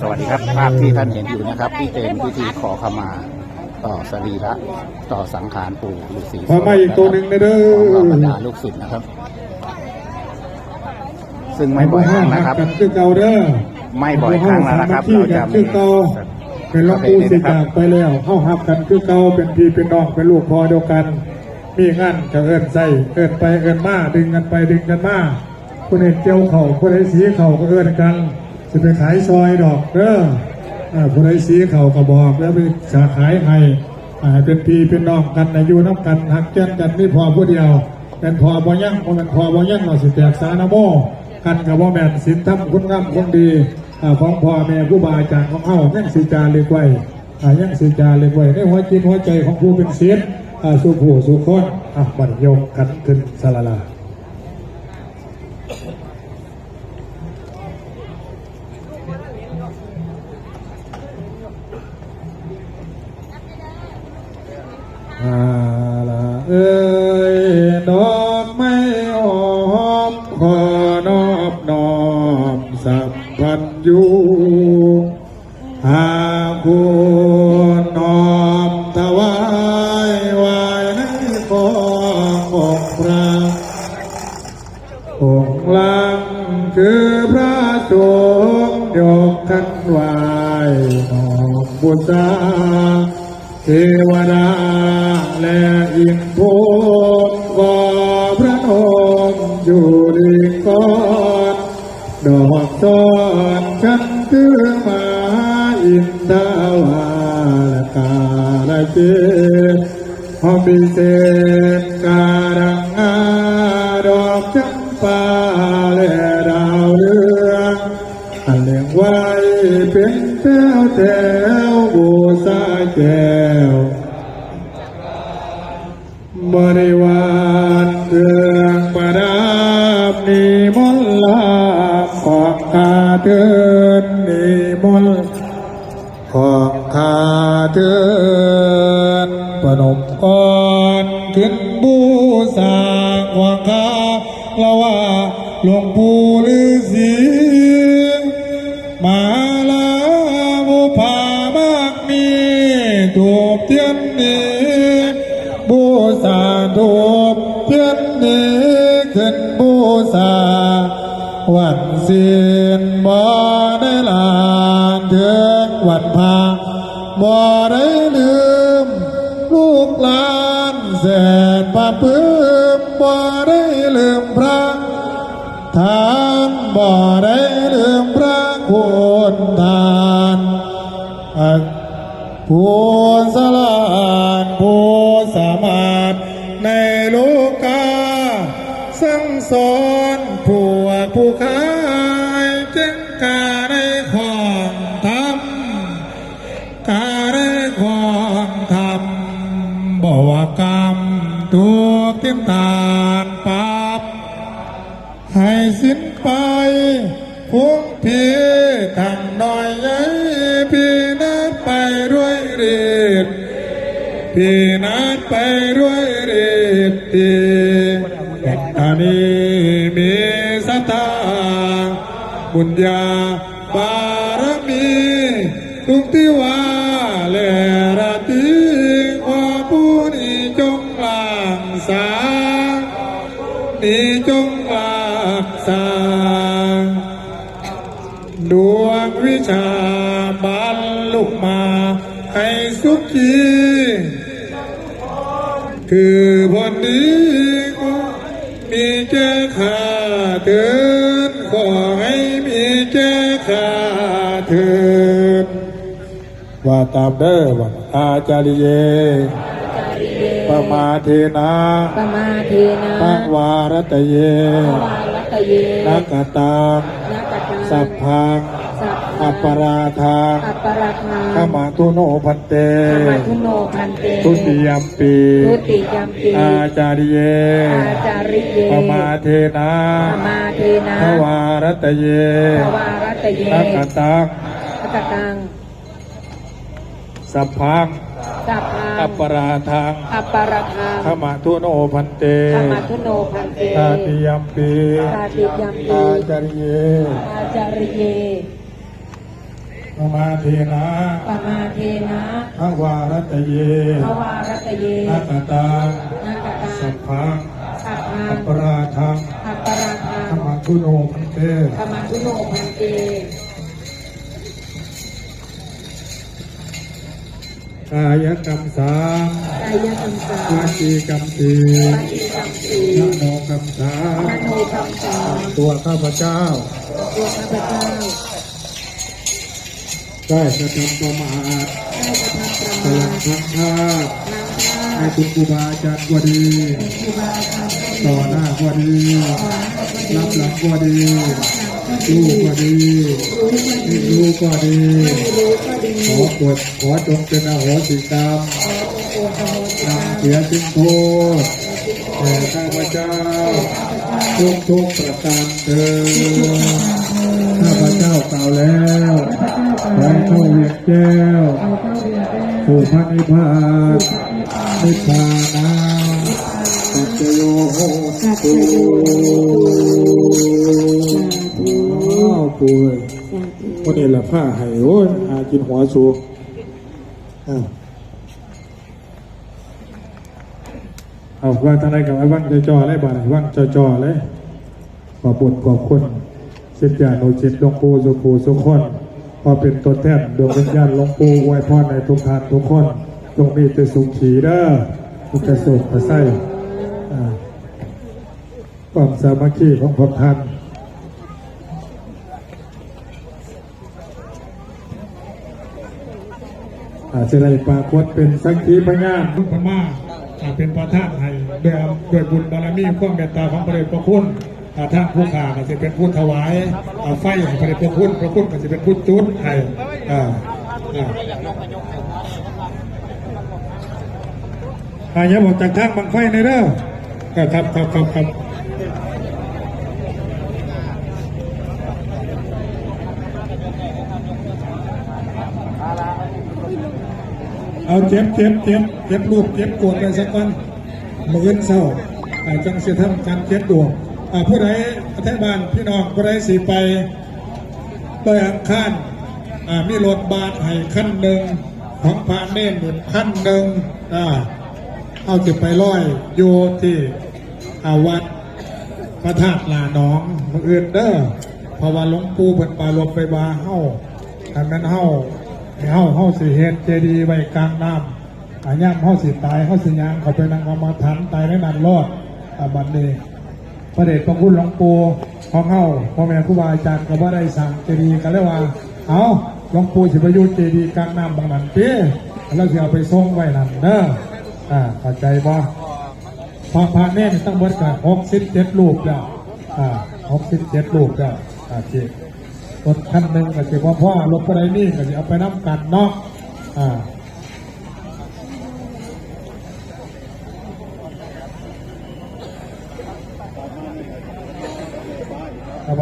สวัสดีครับภาพที่ท่านเห็นอยู่นะครับที่เป็นพิธีขอขมา ต่อสรีระต่อสังขารปู่ฤาษีขอมาอีกตัวหนึ่งนะเด้อของบรรดาลูกศิษย์นะครับ ซึ่งไม่บ่อยครั้งนะครับกันคือเก่าเด้อไม่บ่อยครั้งแล้วนะครับที่เรากัจะนมีคือเก่าเป็นหลวงปู่สิจากไปแล้วเข้าหับกันคือเก่าเป็นพี่เป็นน้องเป็นลูกพ่อเดียวกัน มีงานก็เอิ้นใส่เอิ้นไปเอิ้นมาดึงกันไปดึงกันมาคนเห็นเจียวเข่าคนใดสีเข่าก็เอิ้นกัน จะไปขายซอยดอกเด้ออ่าคนใดสีเข่าก็บอกแล้วไปสาขายให้เป็นพีเป็นน้องกันอายุน้ำกันหักแก้นกันนี่พอผู้เดียวเป็นพอบ่ยั่งบ่แมันพอบ่ยั่งเราสิแตกสานโมกันกับบ่แม่นศีลธรรมคุณงามคงดีของพ่อแม่ครูบาอาจารย์ของเฮายังสิจาเรียกไว้อ่ายังสิจาเรียกไว้ในหัวจิตหัวใจของผู้เป็นศีลอ่าสู่ผู้สู่คนอะบัดยกกันขึ้นสลาลา อาละเอ้ยดอกไม้หอมขอนอบน้อมสัพพันยูหาคุณน้อมถวายวายในกององค์พระองค์ลังคือพระสงฆ์ยกขันไหวายน้อมบุษาเทวดา แลอินทร์ภูมิก็พระองค์อยู่ดีก่อนดอกตอนฉันคือมาอินทาวาลกาลเจพอพิเศษการังอาดอกจำปาและดาวเรืองอันเลี้ยงไว้เป็นแถวแถวบูชาแก้ เครื่องประดับนิมนต์ลาของข้าเดินนิมนต์ของข้าเดินประนมก่อนขึ้นบูชาของข้าละว่าหลวงปู่ฤาษี ขึ้นบูชาวันศีลบ่ได้ลาเถิดวันพาบ่ได้ลืม ลูกหลานแสนปาปื้มบ่ได้ลืมพระทานบ่ได้ลืมพระคุณทานอันผู้สลา สอนผู้ผู้ขายจึงกาได้ของทำกาได้ของทำบอกว่ากรรมถูกเต็มตานปรับให้สิ้นไปพุงพีทางน้อยใหญ่พี่นัดไปด้วยฤทธิ์พี่นัดไปด้วยฤทธิ์อัน บุญญาบารมีทุกที่ว่าและราตรีขอผู้นี้จงหลังสานี้จงรักษาดวงวิชาบรรลุมาให้สุขีคือพรนี้มีแก่ข้าเถิดขอใแก่ข้าเถิดว่าตามเด้อว่าอาจาริเยปมาเทนะปมาเทนะปะวารตเยวารัตเยนักตังนักตังสัพพังสัพ อัปปราทาอัปปราทาขมาตุโนพันเตธรรมทุโนพันเต ทุติยมปีทุติยมปีอาจาริเยอาจาริเยปมาเทนะปมาเทนะทวารตเยปวารัตเยนักตังนักตังสัพพังสัพพัอัปงปราทังอัปปราทาขมาตุโนพันเตธรรมทุโนพันเตตาติยมปีตาติยมปีอาจาริเยอาจาริเย ปมาเทนะปมาเทนะภวารัตเยภวารัตเยนัตตังนากตัสังพพังสัพพัอังปราทังอัปปราทัธรงรมทุโนพันเตธรรมทุโนพันเตกายกรรมสามกายกรรมสาวจีกรรมสี่วจีกรรมสี่นโมกรรมสามมโนกรรมสามตัวข้าพเจ้า ตัวข้าพเจ้า ได้กระทำประมาทได้กระทำประพมาลังททั้งพลาดทางพลาให้คุณครูบาอาจารย์ก็ดีต่อหน้าก็ดีรับหลังก็ดีลูกก็ดีไม่รู้ก็ดีขอกดขอจงเป็นอโหสิกรรมนำเสียสิ้นโทษแก่ข้าพเจ้าทุกทุกประการเถิดข้าพเจ้ากล่าวแล้ว ขอเข้าเวียนแก้วเอาเข้าเรียผู้พระนิพพานนิพพานาปัจโยหตุอ้าวป่วยวันนี้ละผ้าให้โอ้ยหากินหัวสูอ้าวเอาว่าทางไหนกับไอ้ว่างจะจ่อเลยบ้านว่างจะจ่อเลยขอบุญขอบคุณสิทธิานุจิตหลวงปู่สุภูสุขคน พอเป็นตัวแทนดวงวิญญาณหลวงปู่ไวยพรในทุกทานทุกคนจงมีแต่สุขขีเด้อทุกกระสุขกระไส้อ่ความสามัคคีของพวกท่านอาจจะได้ปรากฏเป็นสักขีพยานพุทธมาอ่าเป็นประธานให้ด้วยอำด้วยบุญบารมีความเมตตาของพระเดชพระคุณ ทาผู้ขาก็จะเป็นผู้ถวายอ่าไฟให้พระเดชพระคุณพระคุณก็จะเป็นผู้จุดให้อ่าอ่าอาอย่าบอกจากทางบังไฟในเด้ออ่าครับครับครับครับเอาเจ็บเจ็บเจ็บเจ็บรูปเจ็บกดไปสักวันมือเงินเศร้าจังเสียทำการเจ็บดวง ผู้ใดประเทศบ้านพี่น้องผู้ใดสีไปโดยอังคารมีรถบาทให้ขั้นหนึ่งของพระเน่นหนึ่งขั้นหนึ่งอ่าเอาจะไปร้อยอยู่ที่อาวัดพระธาตุลาหนองมืออื่นเด้อเพราะว่าหลวงปู่เพิ่นปาลมไปบาเฮ้าทางนั้นเฮ้าเฮ้าเฮ้าสิเฮ็ดเจดีย์ไว้กลางน้ำอาย่ำเฮ้าสิตายเฮ้าสิยางเขาไปนั่งกรรมาฐานตายในนั้นรอดอาบัดนี้ พระเดชพระคุณหลวงปู่ของเฮาพ่อแม่ครูบาอาจารย์ก็ว่ได้สั่งเจดีย์กันเลยว่า เอาหลวงปู่สิประยุทธ์เจดีย์กลางน้ำบางนั้นเปี้แล้วสิเอาไปส่งไว้นั่นเด้ออ่าเข้าใจบ่พระพระแน่นตั้งเบิดกันหกสิบเจ็ดรูปแล้วอ่าหกสิบเจ็ดรูปแล้วอ่าเจ็ดรถคันหนึ่งก็สิว่าพ่อรถอะไรนี่ก็สิเอาไปน้ำกันเนาะอ่า เอา